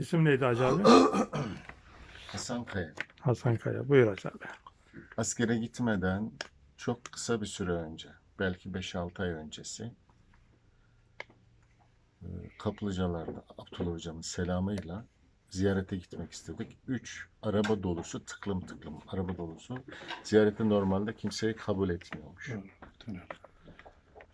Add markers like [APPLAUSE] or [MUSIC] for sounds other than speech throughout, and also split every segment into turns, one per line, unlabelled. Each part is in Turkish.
İsim neydi Hacı abi? [CLEARS THROAT]
Hasan Kaya.
Hasan Kaya. Buyur Hacı abi.
Askere gitmeden çok kısa bir süre önce, belki 5-6 ay öncesi e, Kaplıcalar'da Abdullah Hocam'ın selamıyla ziyarete gitmek istedik. Üç araba dolusu tıklım tıklım araba dolusu ziyareti normalde kimseyi kabul etmiyormuş.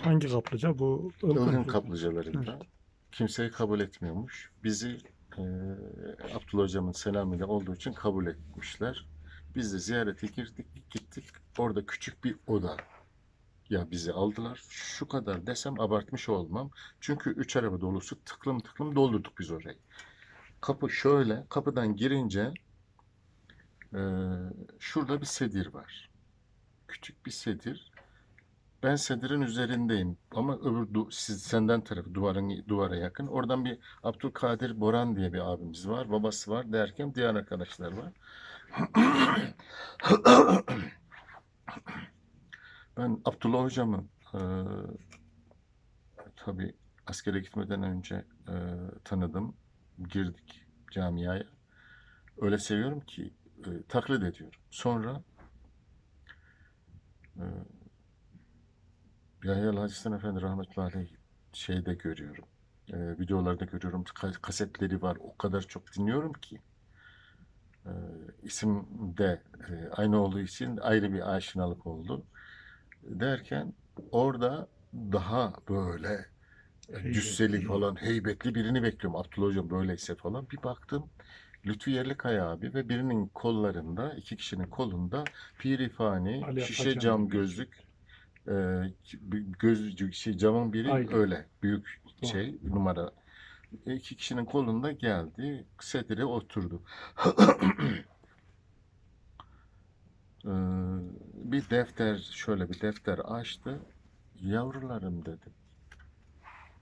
Hangi kaplıca? Bu Ilgın.
Kaplıcalarında kimseyi kabul etmiyormuş. Bizi e, Abdullah Hocam'ın selamıyla olduğu için kabul etmişler. Biz de ziyarete girdik, gittik. Orada küçük bir oda. Ya bizi aldılar. Şu kadar desem abartmış olmam. Çünkü üç araba dolusu tıklım tıklım doldurduk biz orayı. Kapı şöyle, kapıdan girince e, şurada bir sedir var. Küçük bir sedir. Ben sedirin üzerindeyim ama öbür du- siz senden tarafı duvarın duvara yakın. Oradan bir Abdülkadir Boran diye bir abimiz var, babası var derken diğer arkadaşlar var. [COUGHS] Ben Abdullah hocamı e, tabii askere gitmeden önce e, tanıdım. Girdik camiaya. Öyle seviyorum ki e, taklit ediyorum. Sonra e, Yahya Hacı Hasan Efendi rahmetullahi aleyh şeyde görüyorum. E, videolarda görüyorum. Ka- Kasetleri var. O kadar çok dinliyorum ki. E, isim de e, aynı olduğu için ayrı bir aşinalık oldu. Derken orada daha böyle e, cüsseli falan heybetli birini bekliyorum. Abdullah Hocam böyleyse falan. Bir baktım Lütfü Yerlikaya abi ve birinin kollarında, iki kişinin kolunda pirifani,
Ali
şişe cam gözlük, e, göz şey camın biri
Aynen.
öyle büyük şey numara. İki kişinin kolunda geldi, sedire oturdu. [CLEARS THROAT] Ee, bir defter, şöyle bir defter açtı. Yavrularım dedi.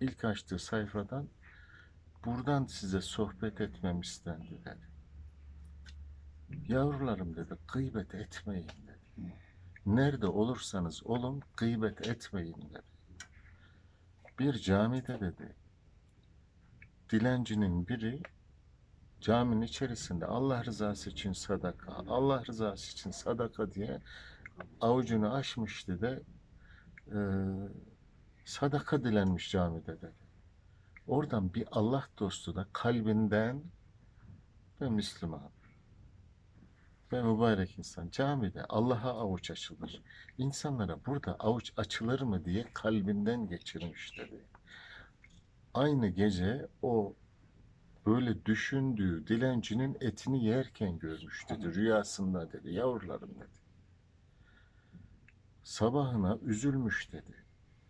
İlk açtığı sayfadan buradan size sohbet etmem istendi dedi. Yavrularım dedi, gıybet etmeyin dedi. Nerede olursanız olun, gıybet etmeyin dedi. Bir camide dedi, dilencinin biri caminin içerisinde Allah rızası için sadaka, Allah rızası için sadaka diye avucunu açmıştı da e, sadaka dilenmiş camide dedi. Oradan bir Allah dostu da kalbinden ve Müslüman ve mübarek insan camide Allah'a avuç açılır. İnsanlara burada avuç açılır mı diye kalbinden geçirmiş dedi. Aynı gece o böyle düşündüğü dilencinin etini yerken görmüş dedi. Rüyasında dedi. Yavrularım dedi. Sabahına üzülmüş dedi.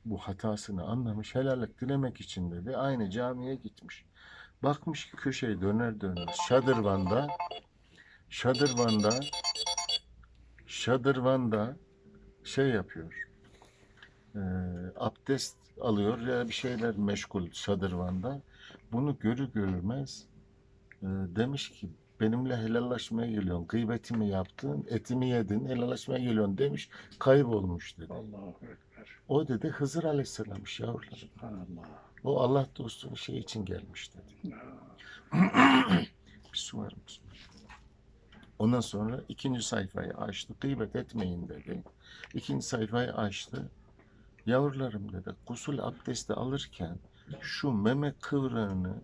Bu hatasını anlamış, helallik dilemek için dedi. Aynı camiye gitmiş. Bakmış ki köşeye döner dönmez. Şadırvan'da Şadırvan'da Şadırvan'da şey yapıyor. Ee, abdest alıyor ya bir şeyler meşgul Şadırvan'da. Bunu görü görmez e, demiş ki benimle helallaşmaya geliyorsun. Gıybetimi yaptın, etimi yedin, helallaşmaya geliyorsun demiş. Kaybolmuş dedi.
Allahu Ekber.
O dedi Hızır Aleyhisselam'mış yavrularım.
Subhanallah.
O Allah dostunun şey için gelmiş dedi. [CLEARS THROAT] Bir su var mı? Ondan sonra ikinci sayfayı açtı. Gıybet etmeyin dedi. İkinci sayfayı açtı. Yavrularım dedi. Gusül abdesti alırken şu meme kıvrığını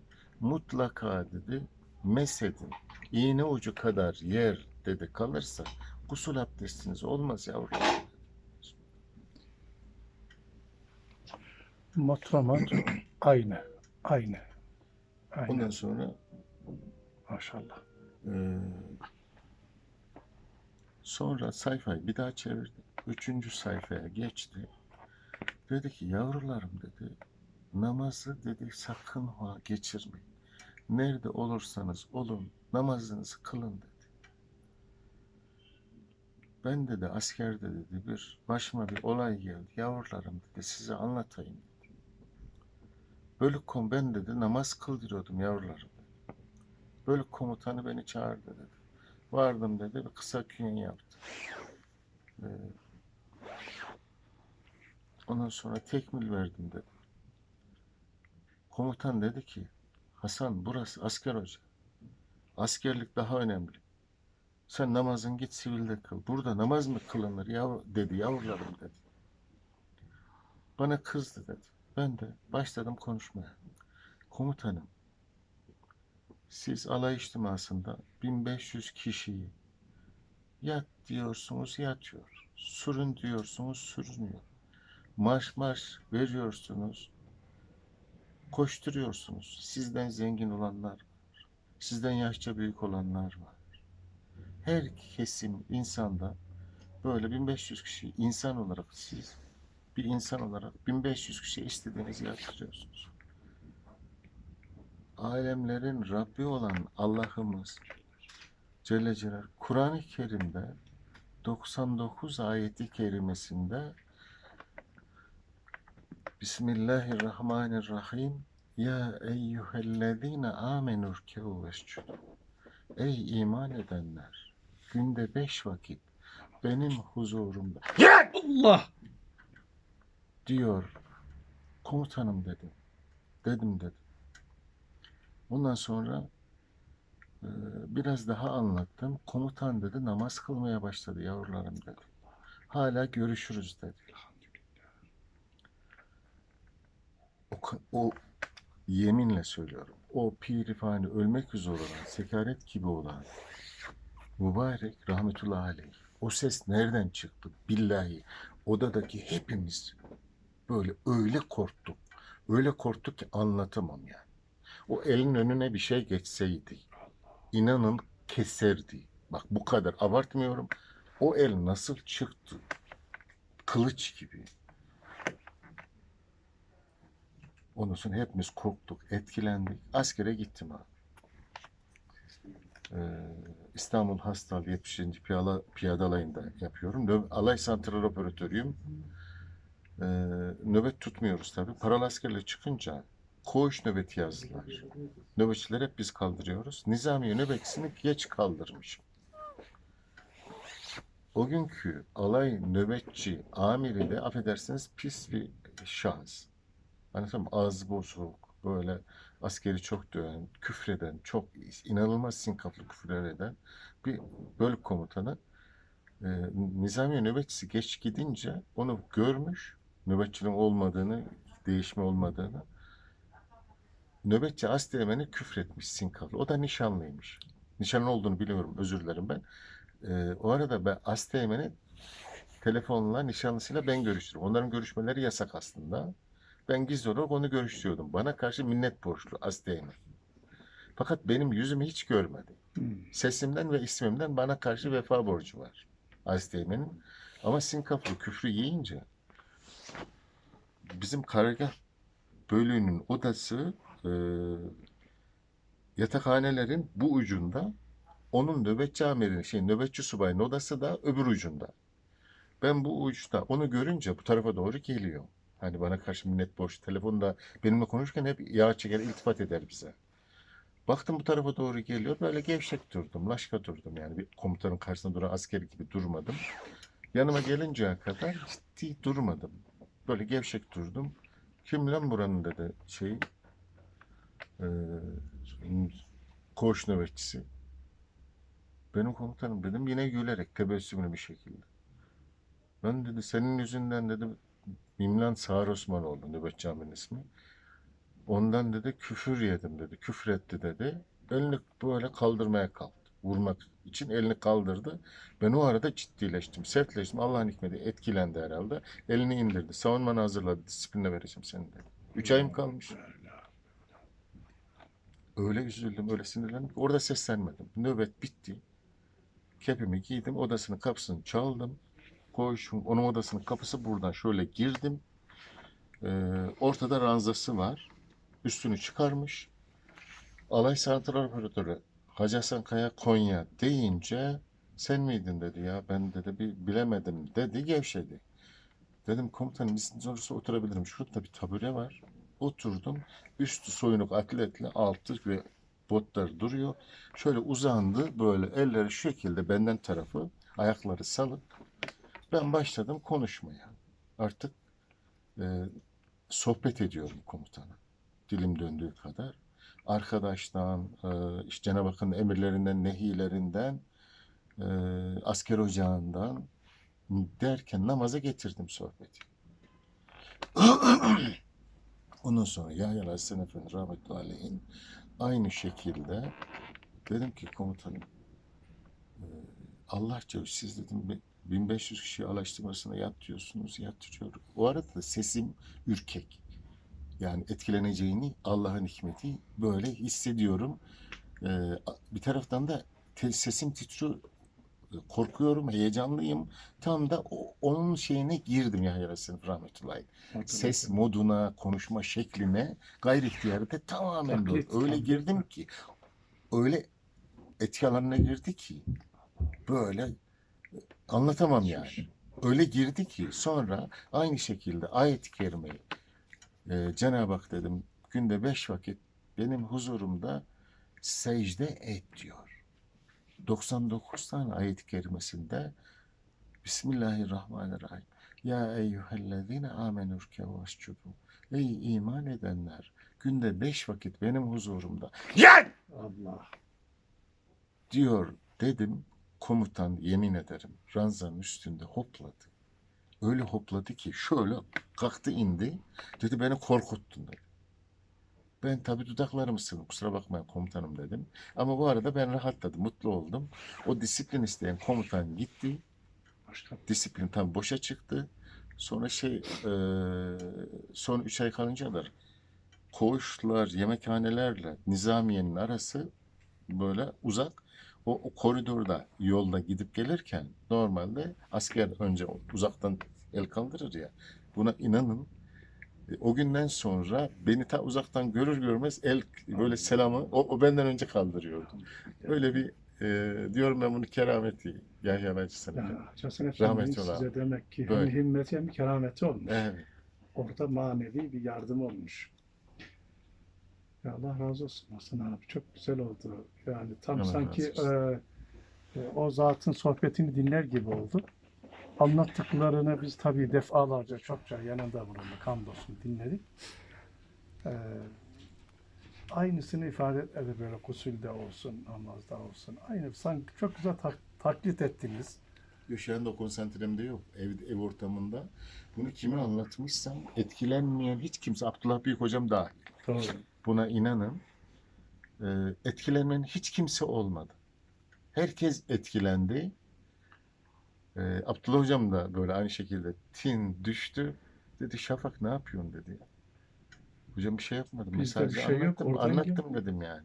mutlaka dedi mesedin. İğne ucu kadar yer dedi kalırsa gusül abdestiniz olmaz yavrum.
Matramat [CLEARS THROAT] aynı. Aynı. Aynı.
Ondan sonra
Maşallah.
Ee, sonra sayfayı bir daha çevirdi. Üçüncü sayfaya geçti. Dedi ki yavrularım dedi namazı dedi sakın ha geçirmeyin. Nerede olursanız olun namazınızı kılın dedi. Ben dedi askerde dedi bir başıma bir olay geldi. Yavrularım dedi size anlatayım dedi. Bölük kom ben dedi namaz kıldırıyordum yavrularım. Bölük komutanı beni çağırdı dedi. Vardım dedi bir kısa kün yaptı. Ee, ondan sonra tekmil verdim dedi. Komutan dedi ki Hasan burası asker hoca. Askerlik daha önemli. Sen namazın git sivilde kıl. Burada namaz mı kılınır yav dedi yavrularım dedi. Bana kızdı dedi. Ben de başladım konuşmaya. Komutanım, siz alay içtimasında 1500 kişiyi yat diyorsunuz yatıyor. Sürün diyorsunuz sürünüyor. Marş marş veriyorsunuz. Koşturuyorsunuz. Sizden zengin olanlar var. Sizden yaşça büyük olanlar var. Her kesim insanda böyle 1500 kişi insan olarak siz bir insan olarak 1500 kişi istediğinizi yaptırıyorsunuz. Alemlerin Rabbi olan Allah'ımız Celle Celaluhu Kur'an-ı Kerim'de 99 ayeti kerimesinde Bismillahirrahmanirrahim Ya eyyühellezine amenurke'u vescudu Ey iman edenler günde beş vakit benim huzurumda
Allah!
diyor komutanım dedim. Dedim dedim. Ondan sonra biraz daha anlattım. Komutan dedi namaz kılmaya başladı yavrularım dedi. Hala görüşürüz dedi. O, o yeminle söylüyorum. O pirifani ölmek üzere olan, sekaret gibi olan mübarek rahmetullahi aleyh. O ses nereden çıktı? Billahi odadaki hepimiz böyle öyle korktuk. Öyle korktuk ki anlatamam yani. O elin önüne bir şey geçseydi inanın keserdi. Bak bu kadar abartmıyorum. O el nasıl çıktı? Kılıç gibi. Ondan sonra hepimiz korktuk, etkilendik. Askere gittim abi. Ee, İstanbul Hastal 70. Piyada, Piyade yapıyorum. Nö- Alay santral operatörüyüm. Ee, nöbet tutmuyoruz tabii. Paralı askerle çıkınca koğuş nöbeti yazdılar. Nöbetçileri hep biz kaldırıyoruz. Nizamiye nöbetçisini geç kaldırmış. O günkü alay nöbetçi amiri de affedersiniz pis bir şahıs. Anlatayım mı? Ağzı bozuk, böyle askeri çok döven, küfreden, çok inanılmaz sinkaflı küfürler eden bir bölük komutanı. Ee, Nizamiye nöbetçisi geç gidince onu görmüş, nöbetçinin olmadığını, değişme olmadığını. Nöbetçi Asteğmen'e küfretmiş sinkaflı. O da nişanlıymış. Nişanlı olduğunu biliyorum, özür dilerim ben. Ee, o arada ben Asteğmen'i telefonla, nişanlısıyla ben görüştüm. Onların görüşmeleri yasak aslında. Ben gizli olarak onu görüştürüyordum. Bana karşı minnet borçlu Asteğmen. Fakat benim yüzümü hiç görmedi. Sesimden ve ismimden bana karşı vefa borcu var Asteğmen'in. Ama sinkaflı küfrü yiyince bizim karargah bölüğünün odası e, yatakhanelerin bu ucunda onun nöbetçi amirin, şey nöbetçi subayın odası da öbür ucunda. Ben bu uçta onu görünce bu tarafa doğru geliyor. Hani bana karşı minnet borçlu. Telefonda benimle konuşurken hep yağ çeker, iltifat eder bize. Baktım bu tarafa doğru geliyor. Böyle gevşek durdum, laşka durdum. Yani bir komutanın karşısında duran asker gibi durmadım. Yanıma gelinceye kadar ciddi durmadım. Böyle gevşek durdum. Kim lan buranın dedi şey koğuş nöbetçisi. Benim komutanım dedim yine gülerek tebessümlü bir şekilde. Ben dedi senin yüzünden dedi Mimlan Sağır Osman oldu nöbetçi amirinin ismi. Ondan dedi küfür yedim dedi. Küfür etti dedi. Elini böyle kaldırmaya kalktı. Vurmak için elini kaldırdı. Ben o arada ciddileştim, sertleştim. Allah'ın hikmeti etkilendi herhalde. Elini indirdi. Savunmanı hazırladı. Disipline vereceğim seni dedi. Üç ayım kalmış. Öyle üzüldüm, öyle sinirlendim ki orada seslenmedim. Nöbet bitti. Kepimi giydim, odasının kapısını çaldım. Koşum, onun odasının kapısı buradan şöyle girdim. Ee, ortada ranzası var. Üstünü çıkarmış. Alay Santral Operatörü Hacı Hasan Kaya Konya deyince sen miydin dedi ya ben dedi bir bilemedim dedi gevşedi. Dedim komutanım izniniz olursa oturabilirim. Şurada bir tabure var. Oturdum. Üstü soyunuk atletli altı ve botlar duruyor. Şöyle uzandı böyle elleri şu şekilde benden tarafı ayakları salıp ben başladım konuşmaya. Artık e, sohbet ediyorum komutana. Dilim döndüğü kadar. arkadaştan, e, işte Cenab-ı Hakk'ın emirlerinden, nehilerinden, e, asker ocağından derken namaza getirdim sohbeti. [CLEARS THROAT] Ondan sonra Yahya Aleyhisselam Efendi rahmetullahi aleyhin aynı şekilde dedim ki komutanım e, Allah Celle siz dedim bi- 1500 kişi araştırmasına yat diyorsunuz yatırıyor. O arada da sesim ürkek. Yani etkileneceğini Allah'ın hikmeti böyle hissediyorum. E, bir taraftan da sesim titriyor. Korkuyorum, heyecanlıyım. Tam da o- onun şeyine girdim Yahya Aleyhisselam rahmetullahi. Ses moduna, konuşma şekline gayri ihtiyarda tamamen böyle. Öyle girdim ki öyle etki alanına girdi ki böyle anlatamam yani. Öyle girdi ki sonra aynı şekilde ayet-i kerimeyi e, Cenab-ı Hak dedim günde beş vakit benim huzurumda secde et diyor. 99 tane ayet-i kerimesinde Bismillahirrahmanirrahim. Ya eyyühellezine amenürke vescudu. Ey iman edenler günde beş vakit benim huzurumda yat
Allah.
diyor dedim. Komutan yemin ederim ranzanın üstünde hopladı. Öyle hopladı ki şöyle kalktı indi. Dedi beni korkuttun dedi. Ben tabii dudaklarımı sıktım. Kusura bakmayın komutanım dedim. Ama bu arada ben rahatladım, mutlu oldum. O disiplin isteyen komutan gitti.
Başka
Disiplin tabii boşa çıktı. Sonra şey e, son üç ay kalınca da koğuşlar, yemekhanelerle nizamiyenin arası böyle uzak. O, o koridorda yolda gidip gelirken normalde asker önce uzaktan el kaldırır ya. Buna inanın. E, O günden sonra beni ta uzaktan görür görmez el böyle selamı o, o benden önce kaldırıyordu. Öyle bir e, diyorum ben bunu kerameti Yahya Aleyhisselam.
Ya, Hasan
Rahmet
Efendi'nin
ola.
size demek ki hem
Böyle.
himmeti hem kerameti olmuş.
Evet.
Orada manevi bir yardım olmuş. Ya Allah razı olsun Hasan abi. Çok güzel oldu. Yani tam
Allah
sanki e, e, o zatın sohbetini dinler gibi oldu. Anlattıklarını biz tabii defalarca çokça yanında bulunduk. Hamdolsun dinledik. E, aynısını ifade etmedi böyle kusulde olsun, namazda olsun. Aynı sanki çok güzel tak- taklit ettiniz.
Yok, Şu anda konsantremde yok. Ev, ev ortamında. Bunu kime anlatmışsam etkilenmeyen hiç kimse, Abdullah Büyük Hocam dahil.
Doğru.
Buna inanın. Ee, etkilenmeyen hiç kimse olmadı. Herkes etkilendi. Ee, Abdullah Hocam da böyle aynı şekilde tin düştü. Dedi Şafak ne yapıyorsun dedi. Hocam bir şey yapmadım.
Bizde
Mesajı
bir şey yok,
anlattım,
oradan
anlattım dedim yani.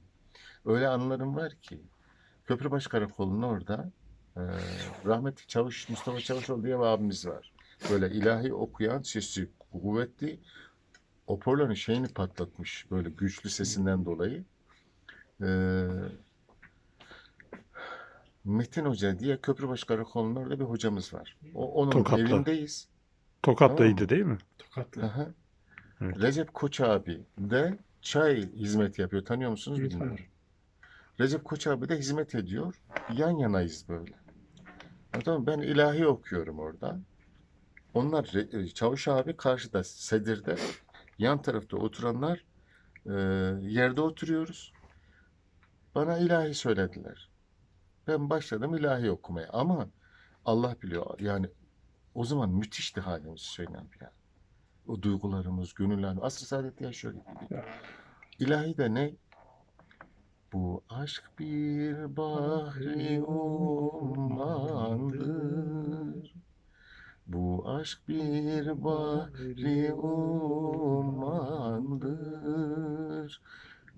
Öyle anılarım var ki. Köprübaşı Karakolu'nun orada e, rahmetli Çavuş, Mustafa Çavuşoğlu diye bir abimiz var. Böyle ilahi okuyan, sesi kuvvetli. Hoparlörün şeyini patlatmış böyle güçlü sesinden dolayı. Ee, Metin Hoca diye Köprübaşı Karakolu'nun orada bir hocamız var. O, onun
Tokatlı.
evindeyiz.
Tokatlıydı değil mi?
Tokatlı.
Aha.
Evet.
Recep Koç abi de çay hizmeti yapıyor. Tanıyor musunuz
İyi
bilmiyorum. Recep Koç abi de hizmet ediyor. Yan yanayız böyle. Tamam ben ilahi okuyorum orada. Onlar e, Çavuş abi karşıda sedirde. Yan tarafta oturanlar e, yerde oturuyoruz. Bana ilahi söylediler. Ben başladım ilahi okumaya ama Allah biliyor yani o zaman müthişti halimiz Hüseyin abi ya. O duygularımız, gönüllerimiz. Asr-ı saadette yaşıyor gibiydik. İlahi de ne? Bu aşk bir bahri ummandır. Bu aşk bir bahri ummandır.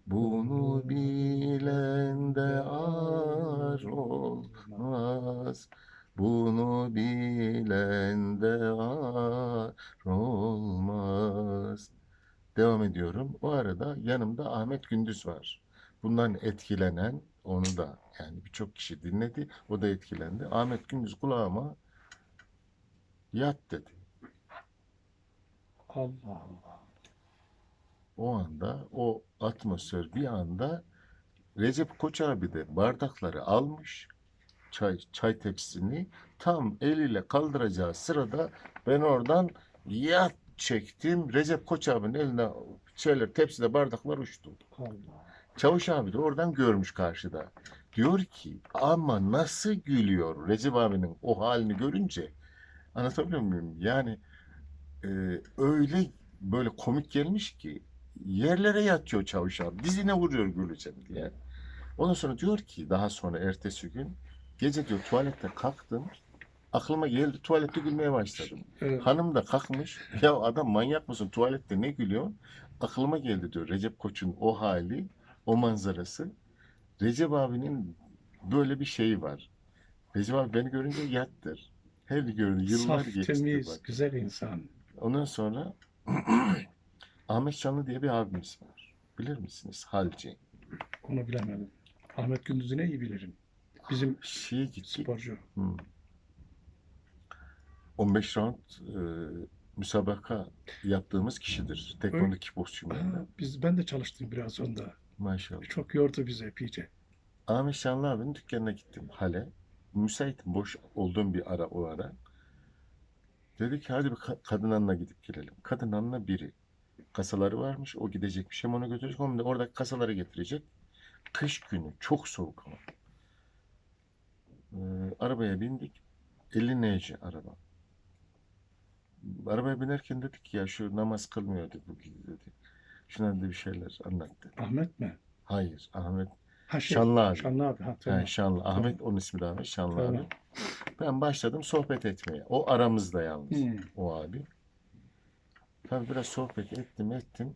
Bunu bilen de ar olmaz. Bunu bilen de ar olmaz. Devam ediyorum. O arada yanımda Ahmet Gündüz var. Bundan etkilenen, onu da yani birçok kişi dinledi. O da etkilendi. Ahmet Gündüz kulağıma yat dedi.
Allah Allah.
O anda o atmosfer bir anda Recep Koç abi de bardakları almış. Çay, çay tepsisini tam eliyle kaldıracağı sırada ben oradan yat çektim. Recep Koç abinin eline şeyler tepside bardaklar uçtu.
Allah.
Çavuş abi de oradan görmüş karşıda. Diyor ki ama nasıl gülüyor Recep abinin o halini görünce. Anlatabiliyor muyum? Yani e, öyle böyle komik gelmiş ki yerlere yatıyor çavuş abi. Dizine vuruyor güleceğim diye. Ondan sonra diyor ki daha sonra ertesi gün gece diyor tuvalette kalktım. Aklıma geldi tuvalette gülmeye başladım.
Evet.
Hanım da kalkmış. Ya adam manyak mısın? Tuvalette ne gülüyorsun? Aklıma geldi diyor. Recep Koç'un o hali, o manzarası. Recep abinin böyle bir şeyi var. Recep abi beni görünce yattır. Her gördü. Yıllar
Saf,
geçti
temiz,
bak.
güzel insan.
Ondan sonra [CLEARS THROAT] Ahmet Şanlı diye bir abimiz var. Bilir misiniz? Halci.
Onu bilemedim. Ahmet Gündüz'ü ne iyi bilirim. Bizim
Şeye gittik.
sporcu.
Hmm. 15 round e, müsabaka yaptığımız kişidir. Tekvando kickboksçuyum
biz ben de çalıştım biraz onda.
Maşallah.
Çok yordu bizi epeyce.
Ahmet Şanlı abinin dükkanına gittim hale. Müsaitim boş olduğum bir ara o ara. Dedi ki hadi bir ka- kadın anına gidip gelelim. Kadın anına biri. Kasaları varmış. O gidecekmiş. Hem onu götürecek hem de oradaki kasaları getirecek. Kış günü. Çok soğuk ama. Ee, arabaya bindik. 50 neci araba. Arabaya binerken dedik ki ya şu namaz kılmıyor dedi bu dedi. Şuna da bir şeyler anlattı.
Ahmet mi?
Hayır Ahmet
Ha şey,
Şanlı abi.
Şanlı abi. Ha, tamam.
He, Şanlı. Ahmet onun ismi de Ahmet Şanlı
Tamam.
abi. Ben başladım sohbet etmeye. O aramızda yalnız.
Hmm.
O abi. Tabii biraz sohbet ettim ettim.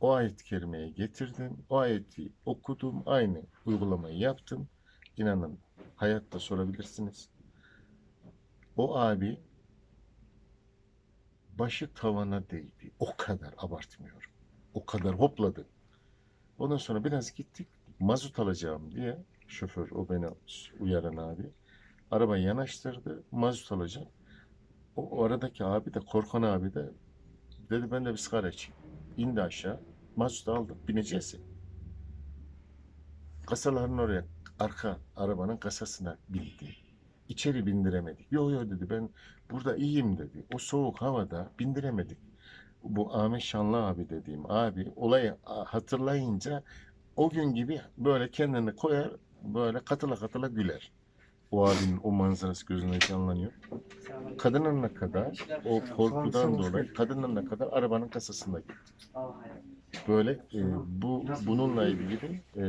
O ayet-i kerimeyi getirdim. O ayeti okudum. Aynı uygulamayı yaptım. İnanın hayatta sorabilirsiniz. O abi başı tavana değdi. O kadar abartmıyorum. O kadar hopladı. Ondan sonra biraz gittik. Mazot alacağım diye şoför o beni uyaran abi. Arabayı yanaştırdı. Mazot alacak. O, o aradaki abi de Korkan abi de dedi ben de bir sigara içeyim. İndi aşağı. Mazot aldık. Bineceğiz. Kasaların oraya arka arabanın kasasına bindi. İçeri bindiremedik. Yo yo dedi ben burada iyiyim dedi. O soğuk havada bindiremedik. Bu Ahmet Şanlı abi dediğim abi olayı hatırlayınca o gün gibi böyle kendini koyar böyle katıla katıla güler. O abinin o manzarası gözüne canlanıyor. Kadınına kadar o korkudan dolayı kadınına kadar arabanın kasasında gitti. Böyle e, bu bununla ilgili e,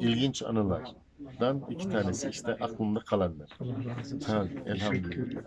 ilginç anılardan iki tanesi işte aklımda kalanlar.
Allah razı olsun.
Tabii, elhamdülillah.